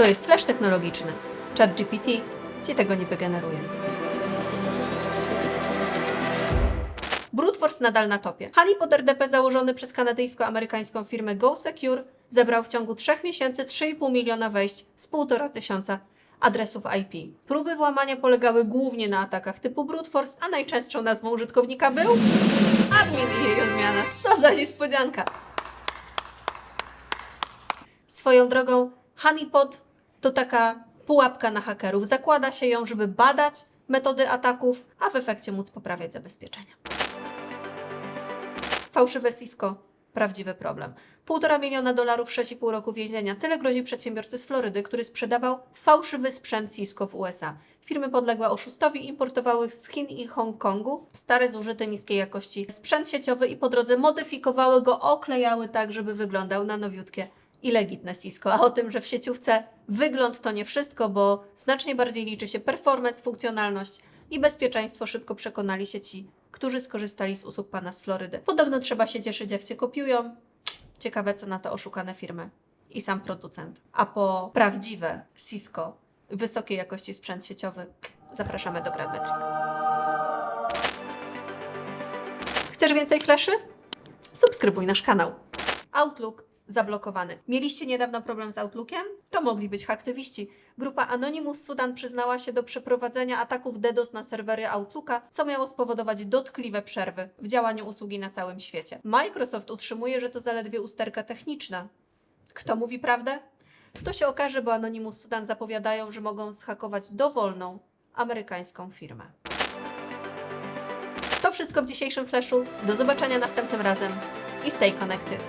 To jest flash technologiczny. ChatGPT ci tego nie wygeneruje. Brute Force nadal na topie. Honeypot RDP założony przez kanadyjsko-amerykańską firmę Go Secure zebrał w ciągu 3 miesięcy 3,5 miliona wejść z 1,5 tysiąca adresów IP. Próby włamania polegały głównie na atakach typu Brute Force, a najczęstszą nazwą użytkownika był admin i jej odmiana. Co za niespodzianka! Swoją drogą, Honeypot to taka pułapka na hakerów. Zakłada się ją, żeby badać metody ataków, a w efekcie móc poprawiać zabezpieczenia. Fałszywe Cisco. Prawdziwy problem. Półtora miliona dolarów, 6,5 roku więzienia. Tyle grozi przedsiębiorcy z Florydy, który sprzedawał fałszywy sprzęt Cisco w USA. Firmy podległe oszustowi importowały z Chin i Hongkongu stary, zużyty, niskiej jakości sprzęt sieciowy i po drodze modyfikowały go, oklejały tak, żeby wyglądał na nowiutkie i legitne Cisco. A o tym, że w sieciówce wygląd to nie wszystko, bo znacznie bardziej liczy się performance, funkcjonalność i bezpieczeństwo, szybko przekonali się ci, którzy skorzystali z usług pana z Florydy. Podobno trzeba się cieszyć, jak cię kopiują. Ciekawe, co na to oszukane firmy i sam producent. A po prawdziwe Cisco, wysokiej jakości sprzęt sieciowy, zapraszamy do Grand Metric. Chcesz więcej fleszy? Subskrybuj nasz kanał. Outlook zablokowany. Mieliście niedawno problem z Outlookiem? To mogli być haktywiści. Grupa Anonymous Sudan przyznała się do przeprowadzenia ataków DDoS na serwery Outlooka, co miało spowodować dotkliwe przerwy w działaniu usługi na całym świecie. Microsoft utrzymuje, że to zaledwie usterka techniczna. Kto mówi prawdę? To się okaże, bo Anonymous Sudan zapowiadają, że mogą zhakować dowolną amerykańską firmę. To wszystko w dzisiejszym flashu. Do zobaczenia następnym razem i stay connected.